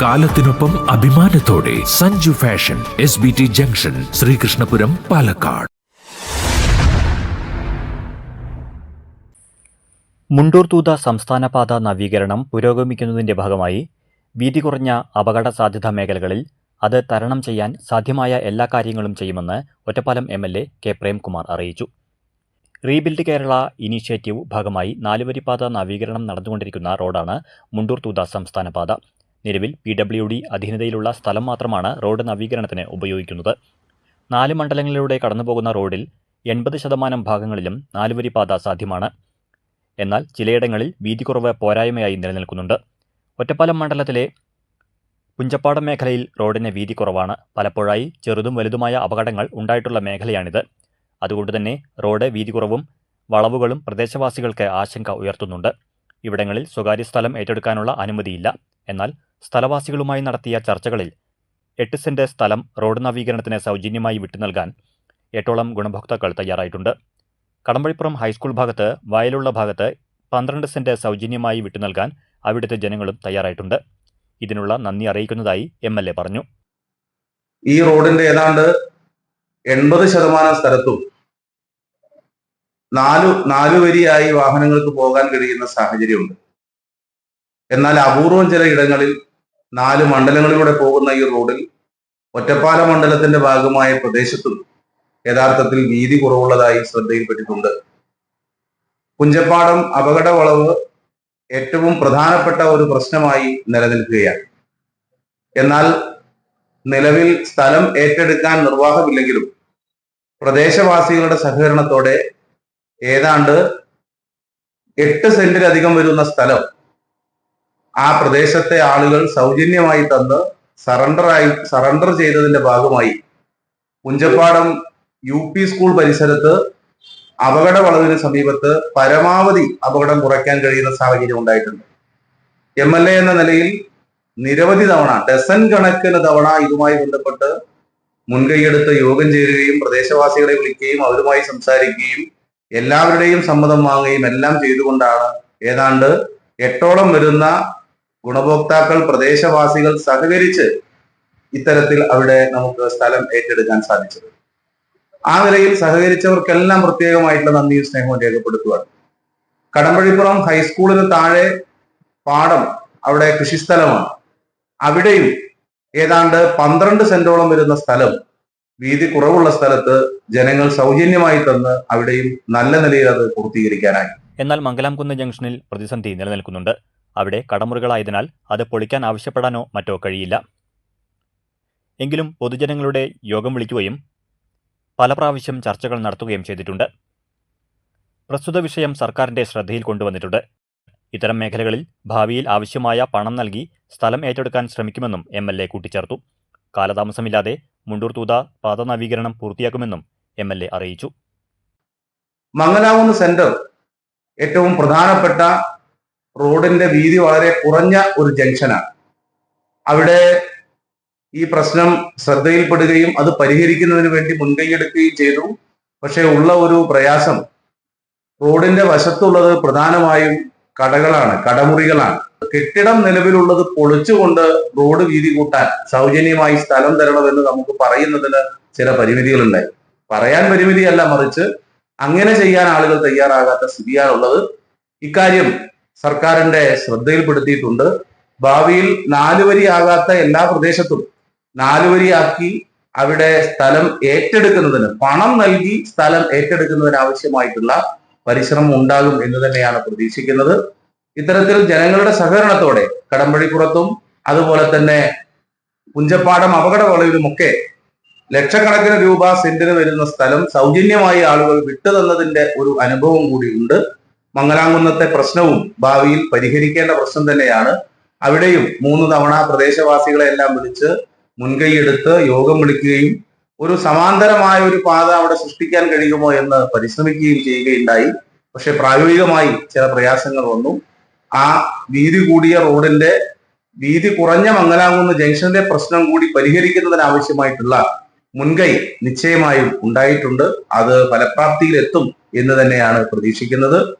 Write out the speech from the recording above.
കാലത്തിനൊപ്പം അഭിമാനത്തോടെ Sanju fashion S B T junction Sreekrishnapuram Palakkad. Mundur Thootha സംസ്ഥാന പാത നവീകരണം പുരോഗമിക്കുന്നതിന്റെ ഭാഗമായി വീതി കുറഞ്ഞ അപകട സാധ്യതാ മേഖലകളിൽ അത് തരണം ചെയ്യാൻ സാധ്യമായ എല്ലാ കാര്യങ്ങളും ചെയ്യുമെന്ന് Ottapalam M L A K Premkumar അറിയിച്ചു. റീബിൽഡ് കേരള ഇനീഷ്യേറ്റീവ് ഭാഗമായി നാലുവരിപ്പാത നവീകരണം നടന്നുകൊണ്ടിരിക്കുന്ന റോഡാണ് മുണ്ടൂർ തൂത സംസ്ഥാന പാത. നിലവിൽ പി ഡബ്ല്യു ഡി അധീനതയിലുള്ള സ്ഥലം മാത്രമാണ് റോഡ് നവീകരണത്തിന് ഉപയോഗിക്കുന്നത്. നാല് മണ്ഡലങ്ങളിലൂടെ കടന്നുപോകുന്ന റോഡിൽ എൺപത് ശതമാനം ഭാഗങ്ങളിലും നാലുവരി പാത സാധ്യമാണ്. എന്നാൽ ചിലയിടങ്ങളിൽ വീതിക്കുറവ് പോരായ്മയായി നിലനിൽക്കുന്നുണ്ട്. ഒറ്റപ്പാലം മണ്ഡലത്തിലെ പുഞ്ചപ്പാടം മേഖലയിൽ റോഡിന് വീതി കുറവാണ് പലപ്പോഴായി ചെറുതും വലുതുമായ അപകടങ്ങൾ ഉണ്ടായിട്ടുള്ള മേഖലയാണിത്. അതുകൊണ്ട് തന്നെ റോഡ് വീതി കുറവും വളവുകളും പ്രദേശവാസികൾക്ക് ആശങ്ക ഉയർത്തുന്നുണ്ട്. ഇവിടങ്ങളിൽ സ്വകാര്യ സ്ഥലം ഏറ്റെടുക്കാനുള്ള അനുമതിയില്ല. എന്നാൽ സ്ഥലവാസികളുമായി നടത്തിയ ചർച്ചകളിൽ എട്ട് സെന്റ് സ്ഥലം റോഡ് നവീകരണത്തിന് സൗജന്യമായി വിട്ടു നൽകാൻ എട്ടോളം ഗുണഭോക്താക്കൾ തയ്യാറായിട്ടുണ്ട്. കടമ്പഴിപ്പുറം ഹൈസ്കൂൾ ഭാഗത്ത് വയലുള്ള ഭാഗത്ത് പന്ത്രണ്ട് സെന്റ് സൗജന്യമായി വിട്ടു നൽകാൻ അവിടുത്തെ ജനങ്ങളും തയ്യാറായിട്ടുണ്ട്. ഇതിനുള്ള നന്ദി അറിയിക്കുന്നതായി എം എൽ എ പറഞ്ഞു. ഈ റോഡിന്റെ ഏതാണ്ട് എൺപത് ശതമാനം സ്ഥലത്തും നാലു നാലു വരിയായി വാഹനങ്ങൾക്ക് പോകാൻ കഴിയുന്ന സാഹചര്യമുണ്ട്. എന്നാൽ അപൂർവം ചില ഇടങ്ങളിൽ നാല് മണ്ഡലങ്ങളിലൂടെ പോകുന്ന ഈ റോഡിൽ ഒറ്റപ്പാല മണ്ഡലത്തിന്റെ ഭാഗമായ പ്രദേശത്തും യഥാർത്ഥത്തിൽ വീതി കുറവുള്ളതായി ശ്രദ്ധയിൽപ്പെട്ടിട്ടുണ്ട്. കുഞ്ചപ്പാടം അപകട വളവ് ഏറ്റവും പ്രധാനപ്പെട്ട ഒരു പ്രശ്നമായി നിലനിൽക്കുകയാണ്. എന്നാൽ നിലവിൽ സ്ഥലം ഏറ്റെടുക്കാൻ നിർവാഹമില്ലെങ്കിലും പ്രദേശവാസികളുടെ സഹകരണത്തോടെ ഏതാണ്ട് എട്ട് സെന്റിലധികം വരുന്ന സ്ഥലം ആ പ്രദേശത്തെ ആളുകൾ സൗജന്യമായി തന്ന് സറണ്ടറായി സറണ്ടർ ചെയ്തതിന്റെ ഭാഗമായി. പുഞ്ചപ്പാടം യു പി സ്കൂൾ പരിസരത്ത് അപകട വളവിന് സമീപത്ത് പരമാവധി അപകടം കുറയ്ക്കാൻ കഴിയുന്ന സാഹചര്യം ഉണ്ടായിട്ടുണ്ട്. എം എൽ എ എന്ന നിലയിൽ നിരവധി തവണ ഡസൻ കണക്കിന് തവണ ഇതുമായി ബന്ധപ്പെട്ട് മുൻകൈയെടുത്ത് യോഗം ചേരുകയും പ്രദേശവാസികളെ വിളിക്കുകയും അവരുമായി സംസാരിക്കുകയും എല്ലാവരുടെയും സമ്മതം വാങ്ങുകയും എല്ലാം ചെയ്തുകൊണ്ടാണ് ഏതാണ്ട് എട്ടോളം വരുന്ന ഗുണഭോക്താക്കൾ പ്രദേശവാസികൾ സഹകരിച്ച് ഇത്തരത്തിൽ അവിടെ നമുക്ക് സ്ഥലം ഏറ്റെടുക്കാൻ സാധിച്ചത്. ആ നിലയിൽ സഹകരിച്ചവർക്കെല്ലാം പ്രത്യേകമായിട്ടുള്ള നന്ദിയും സ്നേഹവും രേഖപ്പെടുത്തുകയാണ് കടമ്പഴിപ്പുറം ഹൈസ്കൂളിന് താഴെ പാടം അവിടെ കൃഷിസ്ഥലമാണ്. അവിടെയും ഏതാണ്ട് പന്ത്രണ്ട് സെന്റോളം വരുന്ന സ്ഥലം വീതി കുറവുള്ള സ്ഥലത്ത് ജനങ്ങൾ സൗജന്യമായി തന്ന് അവിടെയും നല്ല നിലയിൽ അത് പൂർത്തീകരിക്കാനായി. എന്നാൽ മംഗലാംകുന്ന് ജംഗ്ഷനിൽ പ്രതിസന്ധി നിലനിൽക്കുന്നുണ്ട്. അവിടെ കടമുറികളായതിനാൽ അത് പൊളിക്കാൻ ആവശ്യപ്പെടാനോ മറ്റോ കഴിയില്ല. എങ്കിലും പൊതുജനങ്ങളുടെ യോഗം വിളിക്കുകയും പല പ്രാവശ്യം ചർച്ചകൾ നടത്തുകയും ചെയ്തിട്ടുണ്ട്. പ്രസ്തുത വിഷയം സർക്കാരിന്റെ ശ്രദ്ധയിൽ കൊണ്ടുവന്നിട്ടുണ്ട്. ഇത്തരം മേഖലകളിൽ ഭാവിയിൽ ആവശ്യമായ പണം നൽകി സ്ഥലം ഏറ്റെടുക്കാൻ ശ്രമിക്കുമെന്നും എം എൽ എ കൂട്ടിച്ചേർത്തു. കാലതാമസമില്ലാതെ മുണ്ടൂർ തൂത പാത നവീകരണം പൂർത്തിയാക്കുമെന്നും എം എൽ എ അറിയിച്ചു. മംഗലാകുന്ന് സെന്റർ ഏറ്റവും പ്രധാനപ്പെട്ട റോഡിന്റെ വീതി വളരെ കുറഞ്ഞ ഒരു ജംഗ്ഷനാണ്. അവിടെ ഈ പ്രശ്നം ശ്രദ്ധയിൽപ്പെടുകയും അത് പരിഹരിക്കുന്നതിന് വേണ്ടി മുൻകൈയെടുക്കുകയും ചെയ്തു. പക്ഷെ ഉള്ള ഒരു പ്രയാസം റോഡിന്റെ വശത്തുള്ളത് പ്രധാനമായും കടകളാണ് കടമുറികളാണ്. കെട്ടിടം നിലവിലുള്ളത് പൊളിച്ചുകൊണ്ട് റോഡ് വീതി കൂട്ടാൻ സൗജന്യമായി സ്ഥലം തരണമെന്ന് നമുക്ക് പറയുന്നതിന് ചില പരിമിതികളുണ്ടായി. പറയാൻ പരിമിതിയല്ല മറിച്ച് അങ്ങനെ ചെയ്യാൻ ആളുകൾ തയ്യാറാകാത്ത സ്ഥിതിയാണുള്ളത്. ഇക്കാര്യം സർക്കാരിന്റെ ശ്രദ്ധയിൽപ്പെടുത്തിയിട്ടുണ്ട്. ഭാവിയിൽ നാലുവരിയാകാത്ത എല്ലാ പ്രദേശത്തും നാലുവരിയാക്കി അവിടെ സ്ഥലം ഏറ്റെടുക്കുന്നതിന് പണം നൽകി സ്ഥലം ഏറ്റെടുക്കുന്നതിന് ആവശ്യമായിട്ടുള്ള പരിശ്രമം ഉണ്ടാകും എന്ന് തന്നെയാണ് പ്രതീക്ഷിക്കുന്നത്. ഇത്തരത്തിൽ ജനങ്ങളുടെ സഹകരണത്തോടെ കടമ്പഴിപ്പുറത്തും അതുപോലെ തന്നെ പുഞ്ചപ്പാടം അപകട വളവിലുമൊക്കെ ലക്ഷക്കണക്കിന് രൂപ സെന്റിന് വരുന്ന സ്ഥലം സൗജന്യമായി ആളുകൾ വിട്ടുതന്നതിന്റെ ഒരു അനുഭവം കൂടി ഉണ്ട്. മംഗലാംകുന്നത്തെ പ്രശ്നവും ഭാവിയിൽ പരിഹരിക്കേണ്ട പ്രശ്നം തന്നെയാണ്. അവിടെയും മൂന്ന് തവണ പ്രദേശവാസികളെ എല്ലാം വിളിച്ച് മുൻകൈയെടുത്ത് യോഗം വിളിക്കുകയും ഒരു സമാന്തരമായ ഒരു പാത അവിടെ സൃഷ്ടിക്കാൻ കഴിയുമോ എന്ന് പരിശ്രമിക്കുകയും ചെയ്യുകയുണ്ടായി. പക്ഷെ പ്രായോഗികമായി ചില പ്രയാസങ്ങൾ വന്നു. ആ വീതി കൂടിയ റോഡിന്റെ വീതി കുറഞ്ഞ മംഗലാംകുന്ന് ജംഗ്ഷന്റെ പ്രശ്നം കൂടി പരിഹരിക്കുന്നതിന് ആവശ്യമായിട്ടുള്ള മുൻകൈ നിശ്ചയമായും ഉണ്ടായിട്ടുണ്ട്. അത് ഫലപ്രാപ്തിയിലെത്തും എന്ന് തന്നെയാണ് പ്രതീക്ഷിക്കുന്നത്.